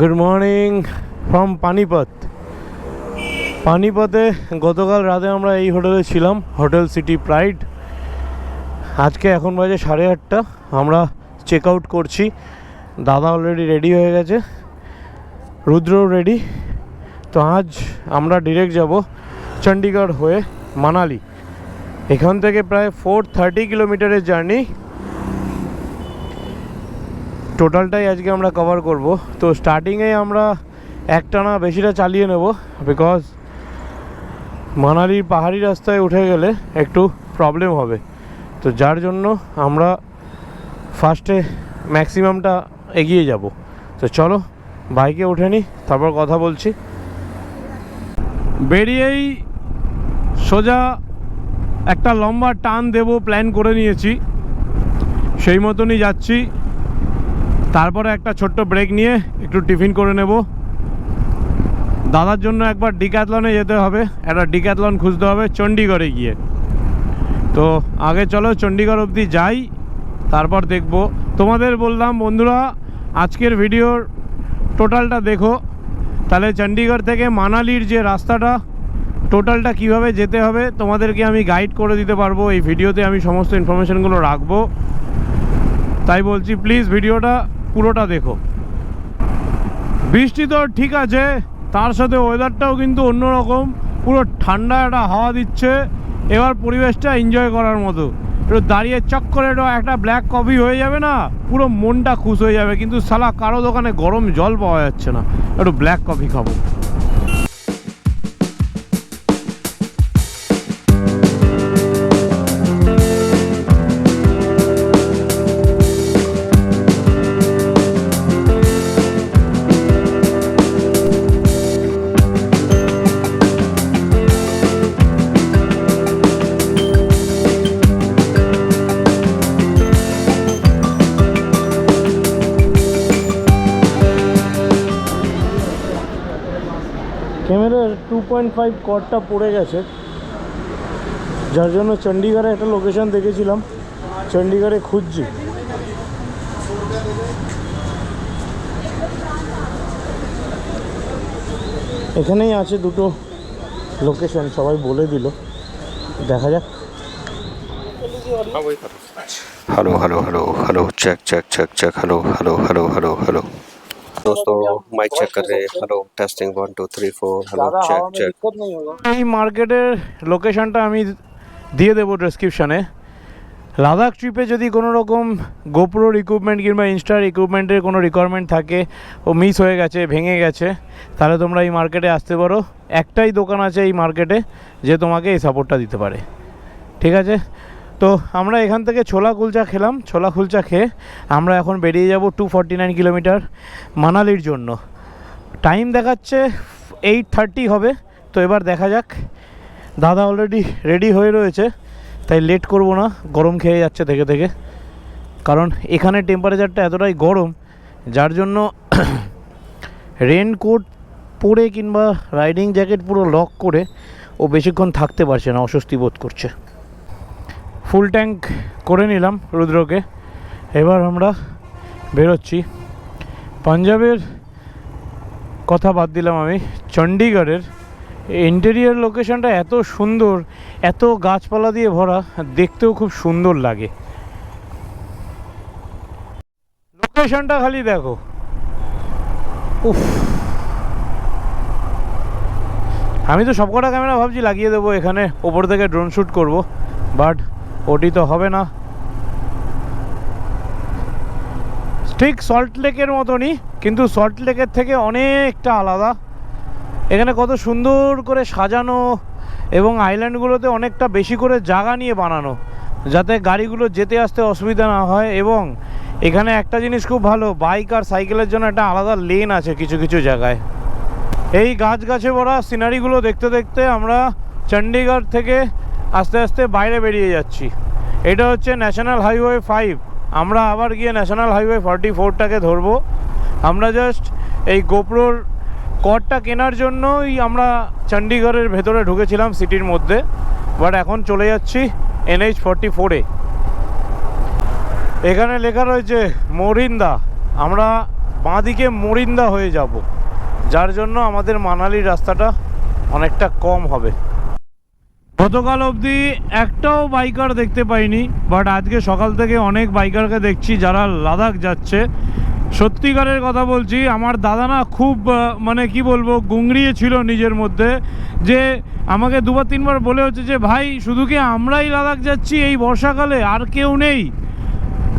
Good morning from Panipat পানিপথে গতকাল রাতে আমরা এই হোটেলে ছিলাম, হোটেল সিটি প্রাইড। আজকে এখন বাজে সাড়ে আটটা, আমরা চেক আউট করছি। দাদা অলরেডি রেডি হয়ে গেছে, রুদ্রও রেডি তো আজ আমরা ডিরেক্ট যাব চণ্ডীগড় হয়ে মানালি। এখান থেকে প্রায় ফোর থার্টি কিলোমিটারের জার্নি টোটালটাই আজকে আমরা কভার করব। তো স্টার্টিংয়ে আমরা একটানা বেশিটা চালিয়ে নেব বিকজ মানালির পাহাড়ি রাস্তায় উঠে গেলে একটু প্রবলেম হবে। তো যার জন্য আমরা ফার্স্টে ম্যাক্সিমামটা এগিয়ে যাব। তো চলো বাইকে উঠে নিই তারপর কথা বলছি। বেরিয়েই সোজা একটা লম্বা টান দেব প্ল্যান করে নিয়েছি। সেই মতনই যাচ্ছি। তারপরে একটা ছোট্ট ব্রেক নিয়ে একটু টিফিন করে নেব। দাদার জন্য একবার ডিক্যাথলনে যেতে হবে। একটা ডিক্যাথলন খুঁজতে হবে চণ্ডীগড়ে গিয়ে। তো আগে চলো চণ্ডীগড় অবধি যাই, তারপর দেখব। তোমাদের বললাম, বন্ধুরা, আজকের ভিডিওর টোটালটা দেখো। তাহলে চণ্ডীগড় থেকে মানালির যে রাস্তাটা টোটালটা কীভাবে যেতে হবে, তোমাদেরকে আমি গাইড করে দিতে পারব। এই ভিডিওতে আমি সমস্ত ইনফরমেশানগুলো রাখব। তাই বলছি প্লিজ ভিডিওটা পুরোটা দেখো। বৃষ্টি তো ঠিক আছে, তার সাথে ওয়েদারটাও কিন্তু অন্যরকম। পুরো ঠান্ডা একটা হাওয়া দিচ্ছে, এবার পরিবেশটা এনজয় করার মতো। একটু দাঁড়িয়ে চক করে একটু ব্ল্যাক কফি হয়ে যাবে না, পুরো মনটা খুশ হয়ে যাবে। কিন্তু সালা কারও দোকানে গরম জল পাওয়া যাচ্ছে না, একটু ব্ল্যাক কফি খাব। ফাইভ কটটা পড়ে গেছে। যার জন্য চণ্ডীগড়ে একটা লোকেশন দেখেছিলাম। চণ্ডীগড়ে খুঁজছি। এখানেই আছে দুটো লোকেশন সবাই বলে দিল। দেখা যাক। Hello hello hello hello check check check check hello hello hello hello hello दोस्तों माइक चेक कर रहे हैं hello testing one two three four hello check check এই মার্কেটের লোকেশনটা আমি দিয়ে দেবো ডেসক্রিপশানে লাদাখ ট্রিপে যদি কোনো রকম গোপ্রোর ইকুইপমেন্ট কিংবা ইনস্টার ইকুইপমেন্টের কোনো রিকোয়ারমেন্ট থাকে ও মিস হয়ে গেছে ভেঙে গেছে তাহলে তোমরা এই মার্কেটে আসতে পারো একটাই দোকান আছে এই মার্কেটে যে তোমাকে এই সাপোর্টটা দিতে পারে ঠিক আছে তো আমরা এখান থেকে ছোলা কুলচা খেলাম, ছোলা কুলচা খেয়ে আমরা এখন বেরিয়ে যাব টু ফর্টি নাইন কিলোমিটার মানালির জন্য। টাইম দেখাচ্ছে এইট থার্টি হবে, তো এবার দেখা যাক। দাদা অলরেডি রেডি হয়ে রয়েছে, তাই লেট করব না, গরম খেয়ে যাচ্ছে থেকে থেকে। কারণ এখানে টেম্পারেচারটা এতটাই গরম, যার জন্য রেনকোট পরে কিংবা রাইডিং জ্যাকেট পুরো লক করে ও বেশিক্ষণ থাকতে পারছে না, অস্বস্তি বোধ করছে। ফুল ট্যাঙ্ক করে নিলাম রুদ্রকে। এবার আমরা বেরোচ্ছি। পাঞ্জাবের কথা বাদ দিলাম আমি। চণ্ডীগড়ের ইন্টেরিয়ার লোকেশনটা এত সুন্দর, এত গাছপালা দিয়ে ভরা, দেখতেও খুব সুন্দর লাগে। লোকেশনটা খালি দেখো। উফ। আমি তো সবকটা ক্যামেরা ভাবছি লাগিয়ে দেবো এখানে, ওপর থেকে ড্রোন শ্যুট করব বাট ওটি তো হবে না। ঠিক সল্ট লেকের মতনই, কিন্তু সল্ট লেকের থেকে অনেকটা আলাদা। এখানে কত সুন্দর করে সাজানো এবং আইল্যান্ডগুলোতে অনেকটা বেশি করে জায়গা নিয়ে বানানো, যাতে গাড়িগুলো যেতে আসতে অসুবিধা না হয় এবং এখানে একটা জিনিস খুব ভালো বাইক আর সাইকেলের জন্য একটা আলাদা লেন আছে কিছু কিছু জায়গায়। এই গাছ গাছে ভরা সিনারিগুলো দেখতে দেখতে আমরা চণ্ডীগড় থেকে আস্তে আস্তে বাইরে বেরিয়ে যাচ্ছি। এটা হচ্ছে ন্যাশনাল হাইওয়ে ফাইভ আমরা আবার গিয়ে ন্যাশনাল হাইওয়ে ফর্টি ফোরটাকে ধরবো। আমরা জাস্ট এই গোপ্রোর করটা কেনার জন্যই আমরা চণ্ডীগড়ের ভেতরে ঢুকেছিলাম সিটির মধ্যে। বাট এখন চলে যাচ্ছি এনএইচ ফর্টি ফোরে এখানে লেখা রয়েছে, মরিন্দা। আমরা বাঁদিকে মরিন্দা হয়ে যাব। যার জন্য আমাদের মানালির রাস্তাটা অনেকটা কম হবে। গতকাল অবধি একটাও বাইকার দেখতে পাইনি বাট আজকে সকাল থেকে অনেক বাইকারকে দেখছি যারা লাদাখ যাচ্ছে। সত্যিকারের কথা বলছি, আমার দাদা না খুব মানে কি বলব গুংড়িয়ে ছিল নিজের মধ্যে, যে আমাকে দুবার তিনবার বলে হচ্ছে যে, ভাই, শুধু কি আমরাই লাদাখ যাচ্ছি এই বর্ষাকালে? আর কেউ নেই।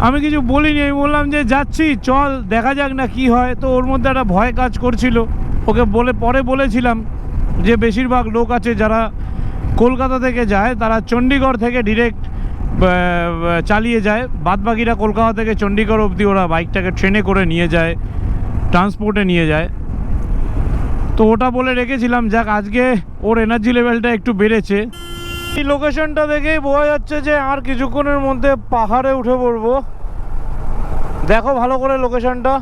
আমি কিছু বলিনি, আমি বললাম যে, যাচ্ছি, চল, দেখা যাক না কি হয়। তো ওর মধ্যে একটা ভয় কাজ করছিল। ওকে বলে, পরে বলেছিলাম যে, বেশিরভাগ লোক আছে যারা কলকাতা থেকে যায়, তারা চণ্ডীগড় থেকে ডিরেক্ট চালিয়ে যায়। বাদবাকিরা কলকাতা থেকে চণ্ডীগড় অবধি ওরা বাইকটাকে ট্রেনে করে নিয়ে যায় ট্রান্সপোর্টে নিয়ে যায়। তো ওটা বলে রেখেছিলাম, যাক আজকে ওর এনার্জি লেভেলটা একটু বেড়েছে। এই লোকেশনটা দেখেই বোঝা যাচ্ছে যে আর কিছুক্ষণের মধ্যে পাহাড়ে উঠে পড়ব। দেখো ভালো করে লোকেশনটা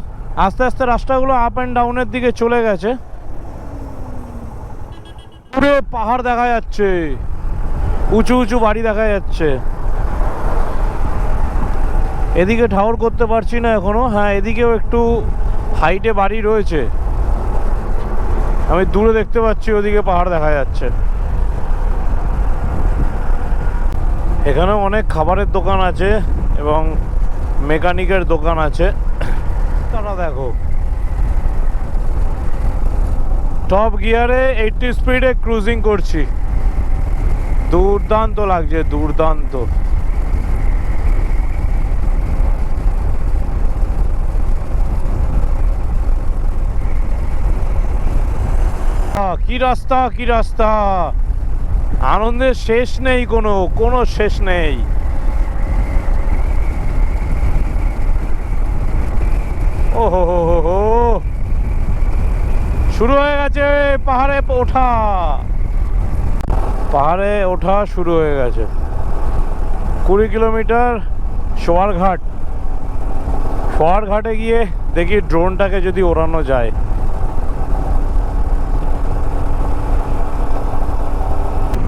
আস্তে আস্তে রাস্তাগুলো আপ অ্যান্ড ডাউনের দিকে চলে গেছে। পুরো পাহাড় দেখা যাচ্ছে। উঁচু উঁচু বাড়ি দেখা যাচ্ছে। এদিকে ঠাউর করতে পারছি না এখনও। হ্যাঁ এদিকেও একটু হাইটে বাড়ি রয়েছে। আমি দূরে দেখতে পাচ্ছি, ওদিকে পাহাড় দেখা যাচ্ছে। এখানেও অনেক খাবারের দোকান আছে এবং মেকানিকের দোকান আছে। তারা দেখো। টপ গিয়ারে এইটটি স্পিডে ক্রুজিং করছি। দুর্দান্ত লাগছে, দুর্দান্ত। কি রাস্তা কি রাস্তা? আনন্দের শেষ নেই কোনো কোনো শেষ নেই। ও হো হো হো হো শুরু হয়ে গেছে, পাহাড়ে ওঠা। পাহাড়ে ওঠা শুরু হয়ে গেছে। কুড়ি কিলোমিটার শোয়ার ঘাট। শোয়ার ঘাটে গিয়ে দেখি ড্রোনটাকে যদি ওড়ানো যায়।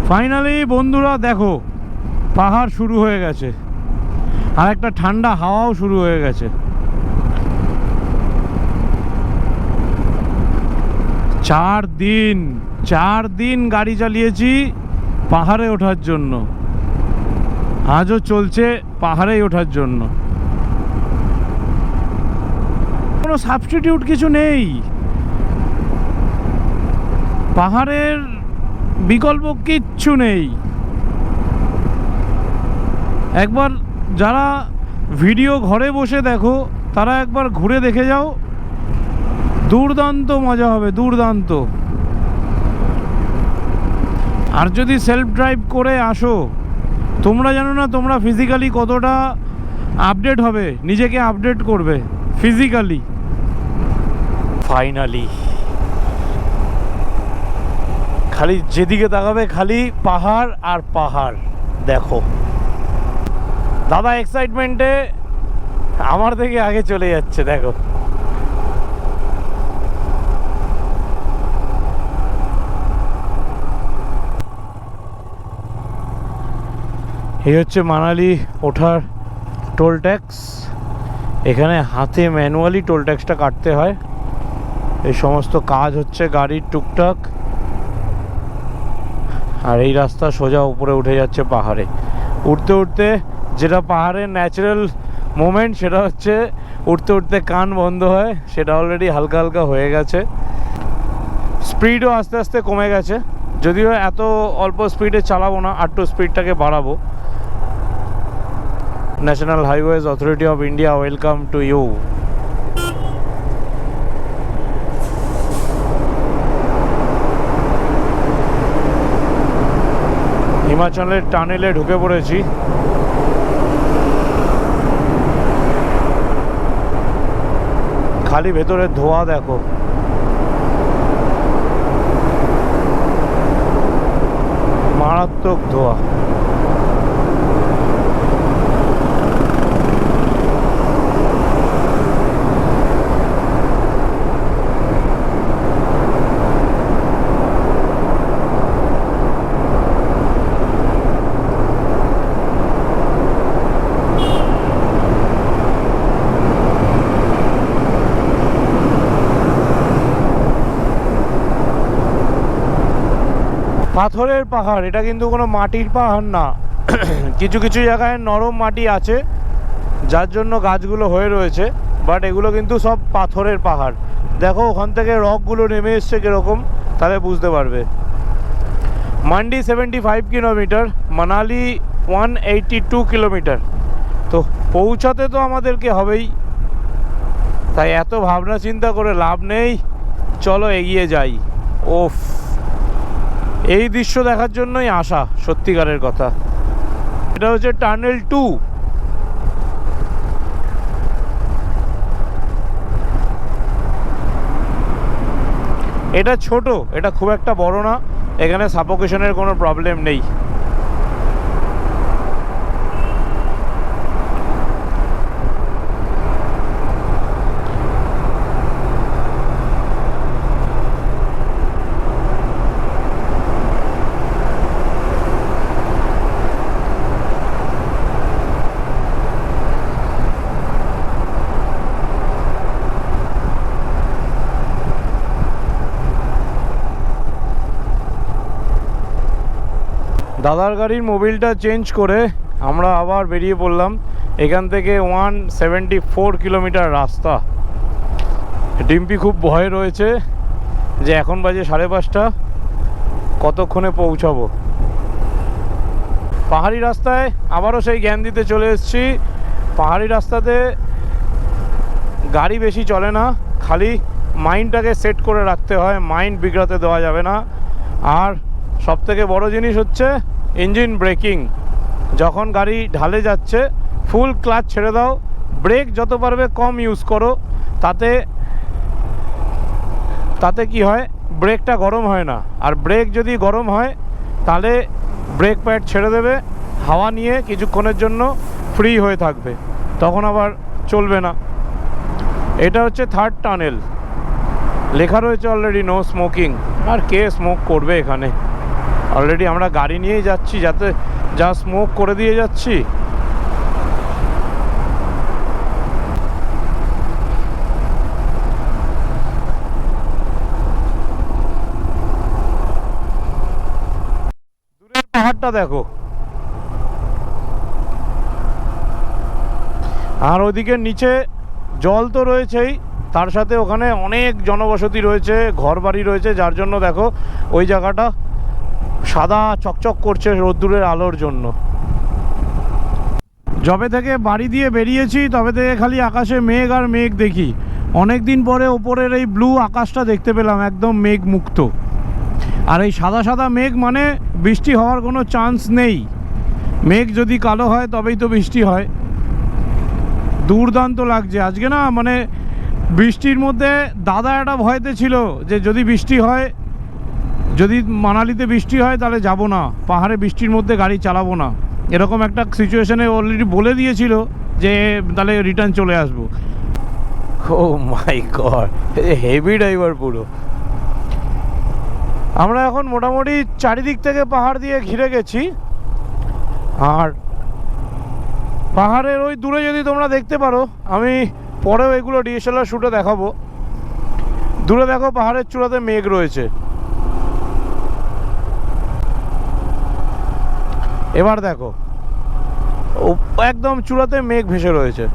ফাইনালি বন্ধুরা দেখো, পাহাড় শুরু হয়ে গেছে। আর একটা ঠান্ডা হাওয়াও শুরু হয়ে গেছে। চার দিন চার দিন গাড়ি চালিয়েছি পাহাড়ে ওঠার জন্য। আজও চলছে পাহাড়ে ওঠার জন্য। কোনো সাবস্টিটিউট কিছু নেই। পাহাড়ের বিকল্প কিচ্ছু নেই। একবার যারা ভিডিও ঘরে বসে দেখো, তারা একবার ঘুরে দেখে যাও। দুর্দান্ত মজা হবে, দুর্দান্ত। আর যদি সেলফ ড্রাইভ করে আসো, তোমরা জানো না তোমরা ফিজিক্যালি কতটা আপডেট হবে, নিজেকে আপডেট করবে ফিজিক্যালি ফাইনালি খালি যেদিকে তাকাবে, খালি পাহাড় আর পাহাড়, দেখো। দাদা এক্সাইটমেন্টে আমার থেকে আগে চলে যাচ্ছে, দেখো। এই হচ্ছে মানালি ওঠার টোল ট্যাক্স এখানে হাতে ম্যানুয়ালি টোল ট্যাক্সটা কাটতে হয়। এই সমস্ত কাজ হচ্ছে গাড়ির টুকটাক। আর এই রাস্তা সোজা উপরে উঠে যাচ্ছে পাহাড়ে। উঠতে উঠতে যেটা পাহাড়ের ন্যাচারাল মোমেন্ট সেটা হচ্ছে উঠতে উঠতে কান বন্ধ হয়। সেটা অলরেডি হালকা হালকা হয়ে গেছে। স্পিডও আস্তে আস্তে কমে গেছে। যদিও এত অল্প স্পিডে চালাবো না আটটু স্পিডটাকে বাড়াবো। National Highways Authority of India welcome to you হিমাচলের টানেলে ঢুকে পড়েছি। খালি ভেতরে ধোয়া, দেখো। মারাত্মক ধোয়া। পাহাড়, এটা কিন্তু কোনো মাটির পাহাড় না। কিছু কিছু জায়গায় নরম মাটি আছে, যার জন্য গাছগুলো হয়ে রয়েছে বাট এগুলো কিন্তু সব পাথরের পাহাড়। দেখো, ওখান থেকে রকগুলো নেমে এসছে কীরকম, তাহলে বুঝতে পারবে। Mandi seventy five kilometre, Manali one eighty two kilometre. তো পৌঁছাতে তো আমাদেরকে হবেই। তাই এত ভাবনা চিন্তা করে লাভ নেই। চলো এগিয়ে যাই। ওফ। এই দৃশ্য দেখার জন্যই আসা, সত্যিকারের কথা। এটা হচ্ছে টানেল টু। এটা ছোট, এটা খুব একটা বড় না। এখানে সাপোকেশনের কোনো প্রবলেম নেই। দাদার গাড়ির মোবিলটা চেঞ্জ করে আমরা আবার বেরিয়ে পড়লাম। এখান থেকে ওয়ান সেভেন্টি ফোর কিলোমিটার রাস্তা। ডিম্পি খুব ভয়ে রয়েছে যে এখন বাজে সাড়ে পাঁচটা। কতক্ষণে পৌঁছাবো? পাহাড়ি রাস্তায় আবারও সেই জ্ঞান দিতে চলে এসেছি। পাহাড়ি রাস্তাতে গাড়ি বেশি চলে না, খালি মাইন্ডটাকে সেট করে রাখতে হয়, মাইন্ড বিগড়াতে দেওয়া যাবে না। আর সবথেকে বড় জিনিস হচ্ছে ইঞ্জিন ব্রেকিং। যখন গাড়ি ঢালে যাচ্ছে, ফুল ক্লাচ ছেড়ে দাও। ব্রেক যত পারবে কম ইউজ করো। তাতে তাতে কি হয়? ব্রেকটা গরম হয় না। আর ব্রেক যদি গরম হয়, তাহলে ব্রেক প্যাড ছেড়ে দেবে। হাওয়া নিয়ে কিছুক্ষণের জন্য ফ্রি হয়ে থাকবে। তখন আবার চলবে না। এটা হচ্ছে থার্ড টানেল লেখা রয়েছে অলরেডি নো স্মোকিং আর কে স্মোক করবে এখানে? অলরেডি আমরা গাড়ি নিয়েই যাচ্ছি, যাতে যা স্মোক করে দিয়ে যাচ্ছি। পাহাড়টা দেখো। আর ওদিকে নিচে জল তো রয়েছেই, তার সাথে ওখানে অনেক জনবসতি রয়েছে, ঘরবাড়ি রয়েছে, যার জন্য দেখো ওই জায়গাটা সাদা চকচক করছে রোদ্দুরের আলোর জন্য। যবে থেকে বাড়ি দিয়ে বেরিয়েছি, তবে থেকে খালি আকাশে মেঘ আর মেঘ দেখি। অনেক দিন পরে ওপরের এই ব্লু আকাশটা দেখতে পেলাম, একদম মেঘ মুক্ত আর এই সাদা সাদা মেঘ মানে বৃষ্টি হওয়ার কোনো চান্স নেই। মেঘ যদি কালো হয়, তবেই তো বৃষ্টি হয়। দুর্দান্ত লাগছে। আজকে না মানে বৃষ্টির মধ্যে দাদা একটা ভয়তে ছিল যে যদি বৃষ্টি হয় যদি মানালিতে বৃষ্টি হয়, তাহলে যাব না। পাহাড়ে বৃষ্টির মধ্যে গাড়ি চালাবো না। এরকম একটা সিচুয়েশনে অলরেডি বলে দিয়েছিল যে, তাহলে রিটার্ন চলে আসব। Oh my god heavy driver পুরো। আমরা এখন মোটামুটি চারিদিক থেকে পাহাড় দিয়ে ঘিরে গেছি। আর পাহাড়ের ওই দূরে যদি তোমরা দেখতে পারো, আমি পরেও এগুলো ডিএসএলআর শুটে দেখাবো। দূরে দেখো পাহাড়ের চূড়াতে মেঘ রয়েছে। এবার দেখো একদম চূড়াতে মেঘ ভেসে রয়েছে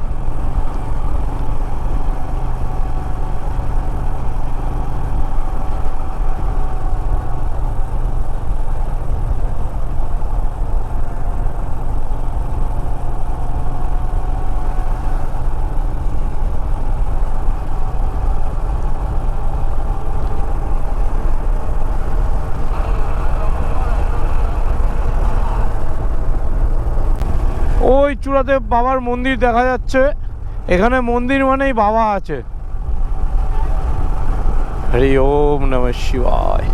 ওই চূড়াতে বাবার মন্দির দেখা যাচ্ছে এখানে মন্দির মানেই বাবা আছে হরি ওম নম শিবায়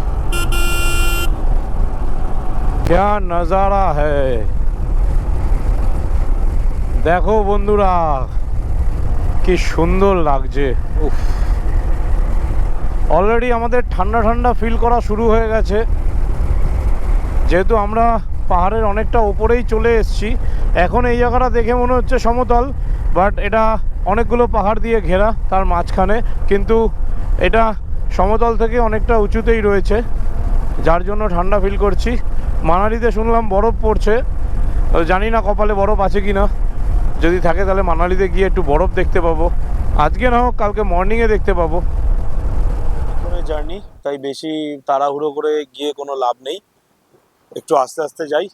क्या नज़ारा है দেখো বন্ধুরা কি সুন্দর লাগছে উফ অলরেডি আমাদের ঠান্ডা ঠান্ডা ফিল করা শুরু হয়ে গেছে যেহেতু আমরা পাহাড়ের অনেকটা ওপরেই চলে এসেছি এখন এই জায়গাটা দেখে মনে হচ্ছে সমতল বাট এটা অনেকগুলো পাহাড় দিয়ে ঘেরা তার মাঝখানে, কিন্তু এটা সমতল থেকে অনেকটা উঁচুতেই রয়েছে, যার জন্য ঠান্ডা ফিল করছি। মানালিতে শুনলাম বরফ পড়ছে জানি না কপালে বরফ আছে কি না। যদি থাকে তাহলে মানালিতে গিয়ে একটু বরফ দেখতে পাবো। আজকে না হোক, কালকে মর্নিংয়ে দেখতে পাবো। জার্নি তাই বেশি তাড়াহুড়ো করে গিয়ে কোনো লাভ নেই। একটু আস্তে আস্তে যাই।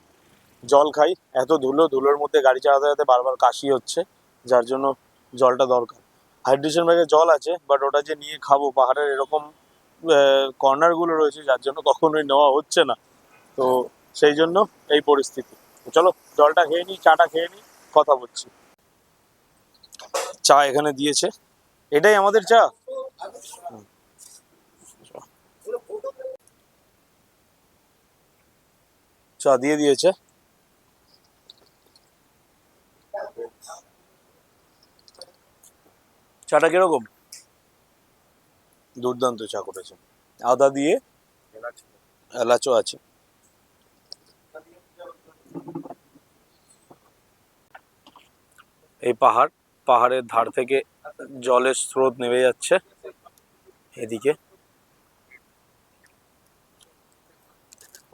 জল খাই। এত ধুলো, ধুলোর মধ্যে গাড়ি চালাতে চালাতে বারবার কাশি হচ্ছে, যার জন্য জলটা দরকার। হাইড্রেশন ব্যাগে জল আছে বাট ওটা যে নিয়ে খাব, পাহাড়ের এরকম কর্নারগুলো রয়েছে, যার জন্য কখনোই নেওয়া হচ্ছে না। তো সেই জন্য এই পরিস্থিতি। চলো, জলটা খেয়ে নিই, চাটা খেয়ে নিই, কথা বলছি। চা এখানে দিয়েছে। এটাই আমাদের চা? চা দিয়ে দিয়েছে। চাটা কীরকম? দুর্দান্ত চা করেছে। আদা দিয়ে এলাচও আছে। এই পাহাড় পাহাড়ের ধার থেকে জলের স্রোত নেমে যাচ্ছে এদিকে।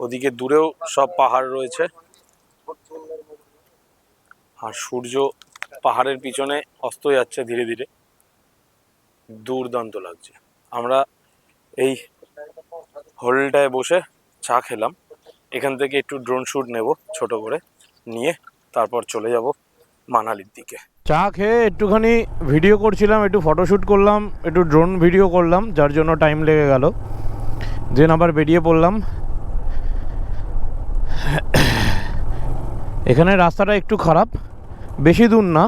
ওদিকে দূরেও সব পাহাড় রয়েছে। আর সূর্য পাহাড়ের পিছনে অস্ত যাচ্ছে ধীরে ধীরে। দুর্দান্ত লাগছে। আমরা এই হোটেলটায় বসে চা খেলাম। এখান থেকে একটু ড্রোন শ্যুট নেব ছোট করে, নিয়ে তারপর চলে যাব মানালির দিকে। চা খেয়ে একটুখানি ভিডিও করছিলাম, একটু ফটোশ্যুট করলাম, একটু ড্রোন ভিডিও করলাম, যার জন্য টাইম লেগে গেল। দেন আবার বেরিয়ে পড়লাম। এখানে রাস্তাটা একটু খারাপ, বেশি দূর না।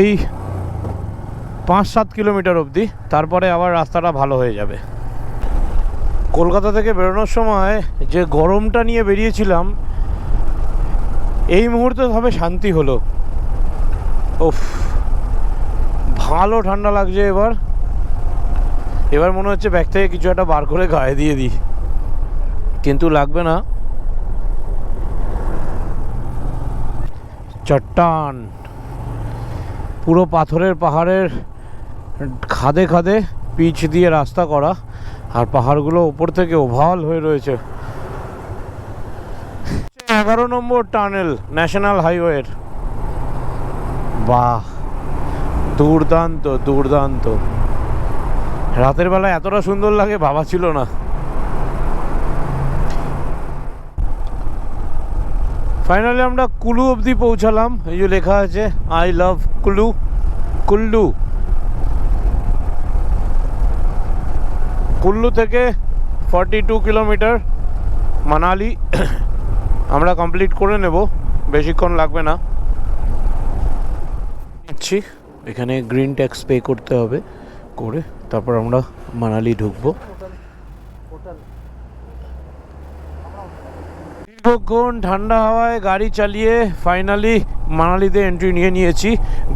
এই পাঁচ সাত কিলোমিটার অবধি, তারপরে আবার রাস্তাটা ভালো হয়ে যাবে। কলকাতা থেকে বেরোনোর সময় যে গরমটা নিয়ে বেরিয়েছিলাম, এই মুহূর্তে তবে শান্তি হলো। ওফ ভালো ঠান্ডা লাগছে এবার। এবার মনে হচ্ছে ব্যাগ থেকে কিছু একটা বার করে গায়ে দিয়ে দিই। কিন্তু লাগবে না। চট্টান, পুরো পাথরের পাহাড়ের খাদে খাদে পিচ দিয়ে রাস্তা করা, আর পাহাড়গুলো ওপর থেকে ওভাল হয়ে রয়েছে। এগারো নম্বর টানেল, ন্যাশনাল হাইওয়ের। বাহ, দুর্দান্ত দুর্দান্ত। রাতের বেলা এতটা সুন্দর লাগে ভাবা ছিল না। ফাইনালি আমরা কুলু অবধি পৌঁছালাম। এই যে লেখা আছে আই লাভ কুলু কুল্লু কুল্লু থেকে ফর্টি টু কিলোমিটার মানালি। আমরা কমপ্লিট করে নেব। বেশিক্ষণ লাগবে না। নিচ্ছি। এখানে গ্রিন ট্যাক্স পে করতে হবে করে তারপর আমরা মানালি ঢুকবো। দীর্ঘক্ষণ ঠান্ডা হাওয়ায় গাড়ি চালিয়ে ফাইনালি মানালিতে এন্ট্রি নিয়ে নিয়েছি।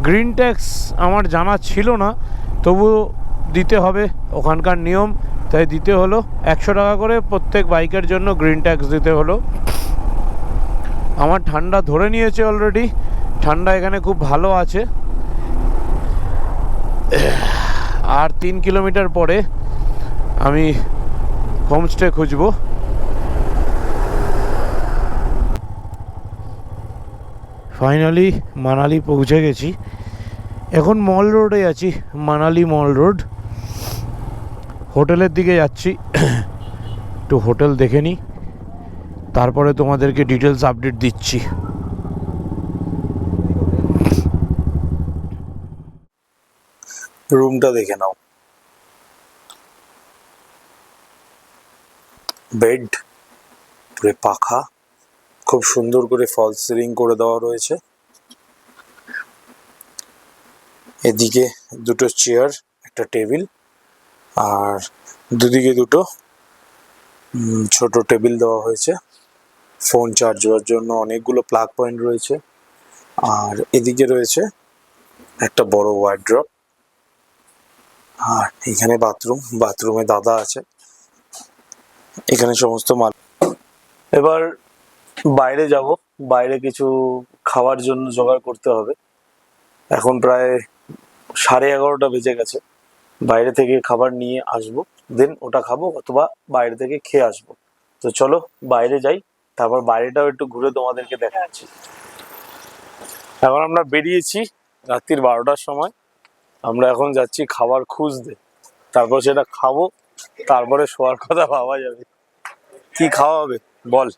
গ্রিন ট্যাক্স আমার জানা ছিল না তবু দিতে হবে। ওখানকার নিয়ম তাই দিতে হলো একশো টাকা করে প্রত্যেক বাইকের জন্য গ্রিন ট্যাক্স দিতে হলো। আমার ঠান্ডা ধরে নিয়েছে অলরেডি ঠান্ডা এখানে খুব ভালো আছে। আর তিন কিলোমিটার পরে আমি হোমস্টে খুঁজবো। ফাইনালি মানালি পৌঁছে গেছি। এখন মল রোডে আছি, মানালি মল রোড হোটেলের দিকে যাচ্ছি। একটু হোটেল দেখে নিই তারপরে তোমাদেরকে ডিটেলস আপডেট দিচ্ছি। রুমটা দেখে নাও। বেড পুরো পাখা। খুব সুন্দর করে ফল সিলিং করে দেওয়া রয়েছে। এদিকে দুটো চেয়ার, একটা টেবিল। আর দুদিকে দুটো ছোট টেবিল দেওয়া হয়েছে। ফোন চার্জ হওয়ার জন্য অনেকগুলো প্লাগ পয়েন্ট রয়েছে। আর এদিকে রয়েছে একটা বড় ওয়ার্ড্রপ আর এখানে বাথরুম বাথরুমে দাদা আছে। এখানে সমস্ত মাল, এবার বাইরে যাব। বাইরে কিছু খাওয়ার জন্য জোগাড় করতে হবে। এখন প্রায় সাড়ে এগারোটা বেজে গেছে। বাইরে থেকে খাবার নিয়ে আসব দেন ওটা খাব অথবা বাইরে থেকে খেয়ে আসব। তো চলো বাইরে যাই, তারপর বাইরেটাও একটু ঘুরে তোমাদেরকে দেখাচ্ছি। এখন আমরা বেরিয়েছি রাত্রির বারোটার সময়। আমরা এখন যাচ্ছি খাবার খুঁজতে। তারপর সেটা খাব, তারপরে শোয়ার কথা ভাবা যাবে। কি খাওয়া হবে? বল।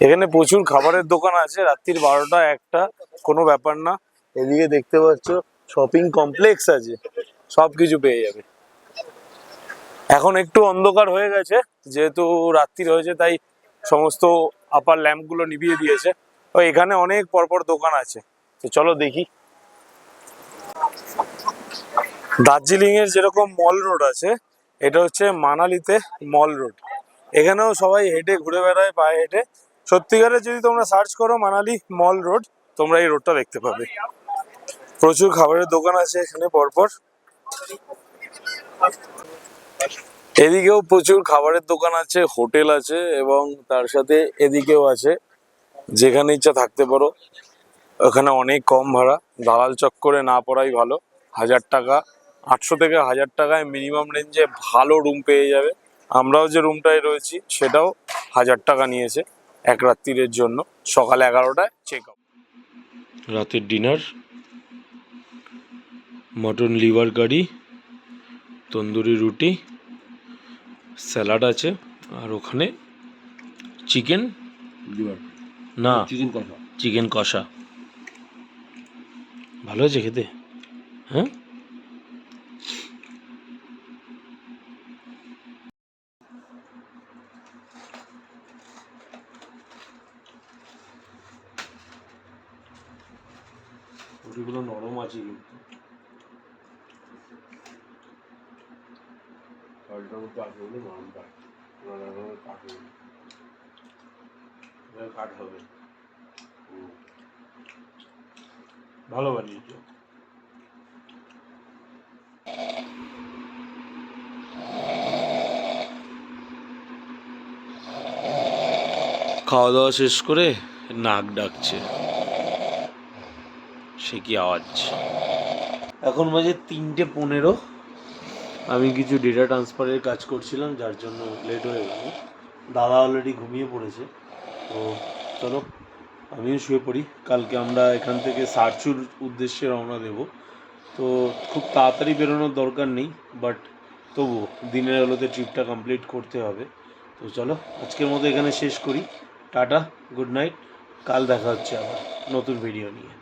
এখানে প্রচুর খাবারের দোকান আছে, রাত্রির বারোটা একটা, কোনো ব্যাপার না। এদিকে দেখতে পাচ্ছ শপিং কমপ্লেক্স আছে সব কিছু পেয়ে যাবে। এখন একটু অন্ধকার হয়ে গেছে, যেহেতু রাত্রির হয়েছে, তাই সমস্ত আপার ল্যাম্পগুলো নিভিয়ে দিয়েছে। তো এখানে অনেক পরপর দোকান আছে, তো চলো দেখি। দার্জিলিং এর যেরকম মল রোড আছে, এটা হচ্ছে মানালিতে মল রোড এখানেও সবাই হেঁটে ঘুরে বেড়ায়, পায়ে হেঁটে। সত্যিকারে যদি তোমরা সার্চ করো মানালি মল রোড তোমরা এই রোডটা দেখতে পাবে। প্রচুর খাবারের দোকান আছে এখানে পরপর। এদিকেও প্রচুর খাবারের দোকান আছে, হোটেল আছে এবং তার সাথে এদিকেও আছে, যেখানে ইচ্ছা থাকতে পারো। ওখানে অনেক কম ভাড়া, দালাল চক্করে না পড়াই ভালো। হাজার টাকা, আটশো থেকে হাজার টাকায় মিনিমাম রেঞ্জে ভালো রুম পেয়ে যাবে। আমরাও যে রুমটায় রয়েছি, সেটাও হাজার টাকা নিয়েছে এক রাত্রিরের জন্য। সকাল এগারোটায় চেক আপ রাতের dinner mutton liver curry tandoori roti salad আছে আর ওখানে চিকেন না চিকেন কষা। চিকেন কষা। ভালো হয়েছে খেতে? হ্যাঁ রুটিগুলো নরম আছে কিন্তু কালটার মধ্যে আছে বলে নরমটা নরম কাঠ কাট হবে ভালো বানিয়েছো খাওয়া দাওয়া শেষ করে নাক ডাকছে। সে কি আওয়াজ? এখন বাজে তিনটে পনেরো। আমি কিছু ডেটা ট্রান্সফারের কাজ করছিলাম, যার জন্য লেট হয়ে গেল। দাদা অলরেডি ঘুমিয়ে পড়েছে। তো চলো, আমিও শুয়ে পড়ি। কালকে আমরা এখান থেকে সারচুর উদ্দেশ্যে রওনা দেব। তো খুব তাড়াতাড়ি বেরোনোর দরকার নেই বাট তবু দিনের আলোতে ট্রিপটা কমপ্লিট করতে হবে। তো চলো, আজকের মতো এখানে শেষ করি। টাটা গুড নাইট কাল দেখা হচ্ছে আবার নতুন ভিডিও নিয়ে।